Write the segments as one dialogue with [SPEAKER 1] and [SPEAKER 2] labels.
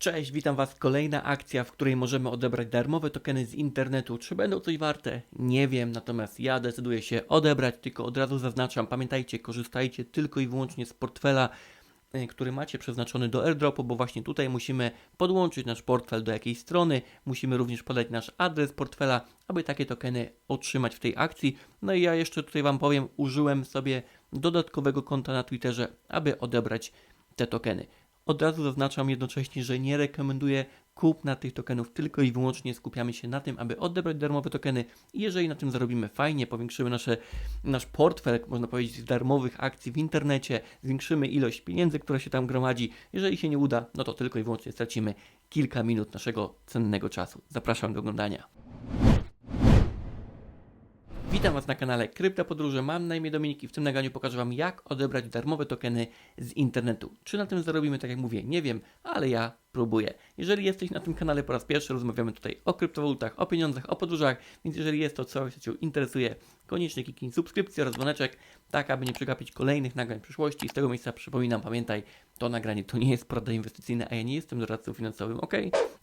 [SPEAKER 1] Cześć, witam Was. Kolejna akcja, w której możemy odebrać darmowe tokeny z internetu. Czy będą coś warte? Nie wiem, natomiast ja decyduję się odebrać, tylko od razu zaznaczam, pamiętajcie, korzystajcie tylko i wyłącznie z portfela, y, który macie przeznaczony do airdropu, bo właśnie tutaj musimy podłączyć nasz portfel do jakiejś strony, musimy również podać nasz adres portfela, aby takie tokeny otrzymać w tej akcji. No i ja jeszcze tutaj Wam powiem, użyłem sobie dodatkowego konta na Twitterze, aby odebrać te tokeny. Od razu zaznaczam jednocześnie, że nie rekomenduję kupna tych tokenów, tylko i wyłącznie skupiamy się na tym, aby odebrać darmowe tokeny i jeżeli na tym zarobimy fajnie, powiększymy nasze, nasz portfel, można powiedzieć, z darmowych akcji w internecie, zwiększymy ilość pieniędzy, która się tam gromadzi. Jeżeli się nie uda, no to tylko i wyłącznie stracimy kilka minut naszego cennego czasu. Zapraszam do oglądania. Witam Was na kanale Krypta Podróże. Mam na imię Dominik i w tym nagraniu pokażę Wam, jak odebrać darmowe tokeny z internetu. Czy na tym zarobimy, tak jak mówię, nie wiem, ale ja próbuję. Jeżeli jesteś na tym kanale po raz pierwszy, rozmawiamy tutaj o kryptowalutach, o pieniądzach, o podróżach, więc jeżeli jest to coś, co Cię interesuje, koniecznie kliknij subskrypcję oraz dzwoneczek, tak aby nie przegapić kolejnych nagrań w przyszłości. Z tego miejsca przypominam, pamiętaj, to nagranie to nie jest porada inwestycyjna, a ja nie jestem doradcą finansowym, ok?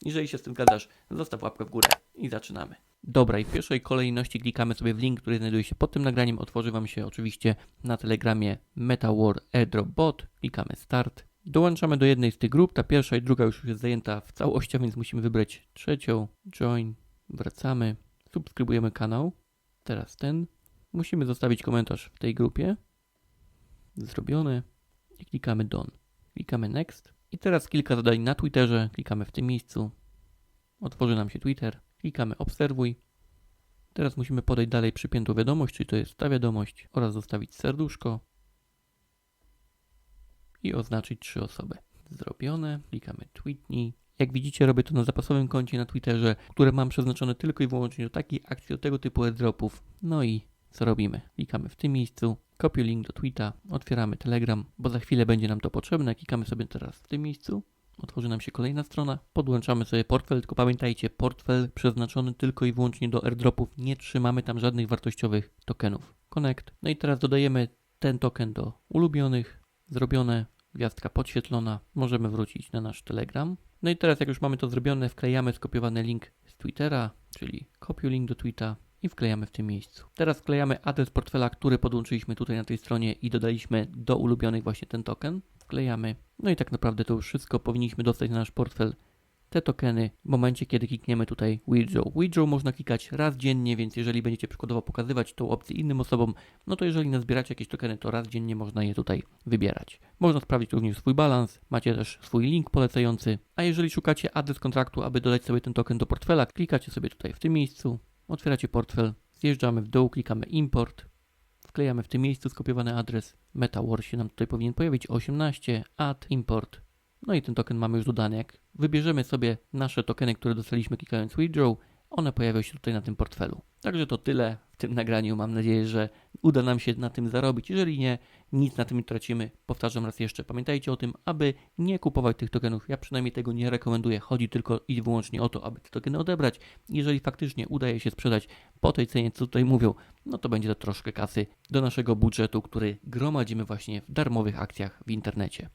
[SPEAKER 1] Jeżeli się z tym zgadzasz, zostaw łapkę w górę i zaczynamy. Dobra, i w pierwszej kolejności klikamy sobie w link, który znajduje się pod tym nagraniem. Otworzy Wam się oczywiście na telegramie MetaWar Airdrop Bot. Klikamy Start. Dołączamy do jednej z tych grup. Ta pierwsza i druga już jest zajęta w całości, więc musimy wybrać trzecią. Join. Wracamy. Subskrybujemy kanał. Teraz ten. Musimy zostawić komentarz w tej grupie. Zrobione. I klikamy Done. Klikamy Next. I teraz kilka zadań na Twitterze. Klikamy w tym miejscu. Otworzy nam się Twitter. Klikamy obserwuj. Teraz musimy podać dalej przypiętą wiadomość, czyli to jest ta wiadomość oraz zostawić serduszko i oznaczyć trzy osoby. Zrobione. Klikamy tweetnij. Jak widzicie, robię to na zapasowym koncie na Twitterze, które mam przeznaczone tylko i wyłącznie do takiej akcji, do tego typu airdropów. No i co robimy? Klikamy w tym miejscu, kopiuj link do tweeta, otwieramy Telegram, bo za chwilę będzie nam to potrzebne. Klikamy sobie teraz w tym miejscu, otworzy nam się kolejna strona, podłączamy sobie portfel, tylko pamiętajcie, portfel przeznaczony tylko i wyłącznie do airdropów, nie trzymamy tam żadnych wartościowych tokenów. Connect. No i teraz dodajemy ten token do ulubionych, zrobione, gwiazdka podświetlona, możemy wrócić na nasz Telegram. No i teraz jak już mamy to zrobione, wklejamy skopiowany link z Twittera, czyli kopiuj link do tweeta i wklejamy w tym miejscu. Teraz wklejamy adres portfela, który podłączyliśmy tutaj na tej stronie i dodaliśmy do ulubionych właśnie ten token. Wklejamy. No i tak naprawdę to już wszystko. Powinniśmy dostać na nasz portfel te tokeny w momencie, kiedy klikniemy tutaj withdraw. Withdraw można klikać raz dziennie, więc jeżeli będziecie przykładowo pokazywać tą opcję innym osobom, no to jeżeli nazbieracie jakieś tokeny, to raz dziennie można je tutaj wybierać. Można sprawdzić również swój balans, macie też swój link polecający, a jeżeli szukacie adres kontraktu, aby dodać sobie ten token do portfela, klikacie sobie tutaj w tym miejscu, otwieracie portfel, zjeżdżamy w dół, klikamy import, wklejamy w tym miejscu skopiowany adres, MetaWar się nam tutaj powinien pojawić 18, add, import, no i ten token mamy już dodany. Jak wybierzemy sobie nasze tokeny, które dostaliśmy klikając withdraw, one pojawią się tutaj na tym portfelu. Także to tyle w tym nagraniu. Mam nadzieję, że uda nam się na tym zarobić. Jeżeli nie, nic na tym nie tracimy. Powtarzam raz jeszcze, pamiętajcie o tym, aby nie kupować tych tokenów. Ja przynajmniej tego nie rekomenduję. Chodzi tylko i wyłącznie o to, aby te tokeny odebrać. Jeżeli faktycznie udaje się sprzedać po tej cenie, co tutaj mówią, no to będzie to troszkę kasy do naszego budżetu, który gromadzimy właśnie w darmowych akcjach w internecie.